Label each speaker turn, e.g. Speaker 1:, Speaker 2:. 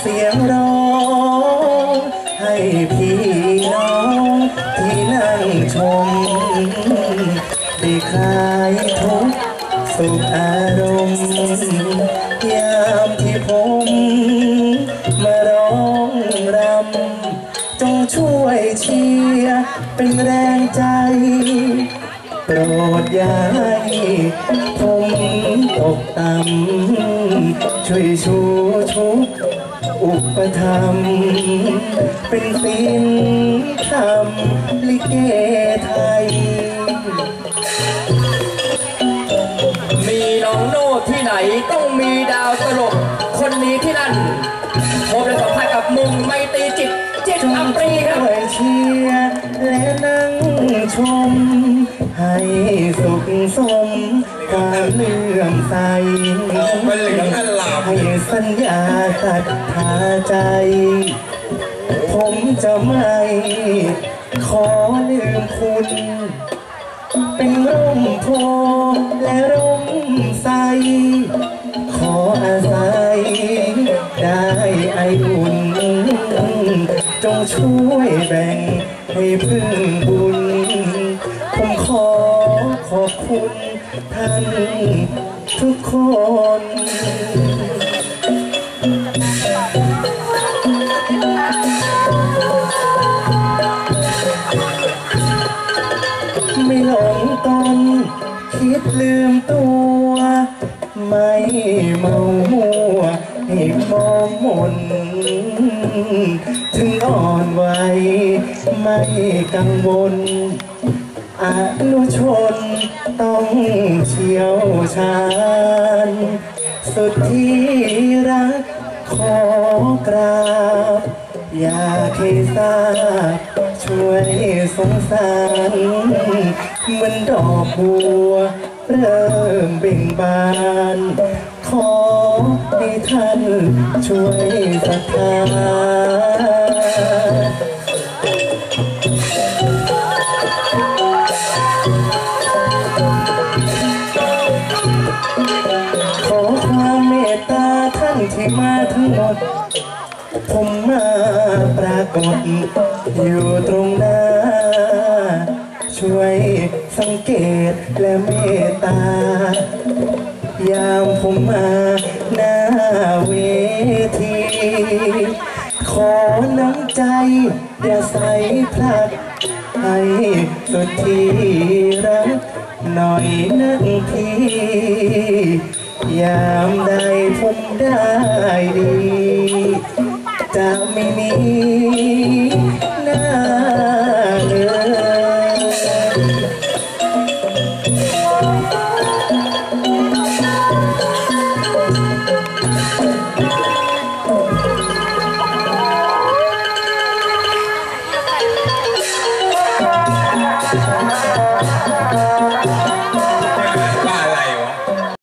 Speaker 1: เสียงร้อง ให้พี่น้องที่นั่งชมได้คลายทุกข์สุขอารมณ์ยามที่ผมมาร้องรำจงช่วยเชียร์เป็นแรงใจโปรดอย่าให้ผมตกต่ำช่วยชูชุก อุปธรรมภ์เป็นศิลธรรมลิเกไทย
Speaker 2: มีน้องโน่ที่ไหนต้องมีดาวตลก คนนี้ที่นั่นพบและสัมผัสกับมุงไม่ตรีจิตจิตอัปรีครับ
Speaker 1: ช่วยเชียร์และนั่งชม ให้สุขสมความเลื่อมใส ให้สัญญาศรัทธาใจ ผมจะไม่ ขอลืมคุณ เป็นร่มโพและร่มใส ขออาศัย ได้ไออุ่นจงช่วยแบ่งให้พึ่งบุญ ขอบคุณท่านทุกคนไม่หลงตนคิดลืมตัว ไม่เมามัวให้มองมน ถึงอ่อนไหวไม่กังวลอนุชนต้องเชี่ยวชาญ สุดที่รักขอกราบ อยากให้ทราบช่วยสงสารเหมือนดอกบัวเริ่ม เบ่งบาน ขอให้ท่านช่วยศรัทธาขอความเมตตาท่านที่มาทั้งหมด ผมมาปรากฏอยู่ตรงหน้า ช่วย เกตและเมตตา ยามผมมาหน้าเวที ขอน้ำใจ อย่าใส่พลัด ให้สุดที่รักหน่อยนักพี่ยามใดผมได้ดี
Speaker 3: เ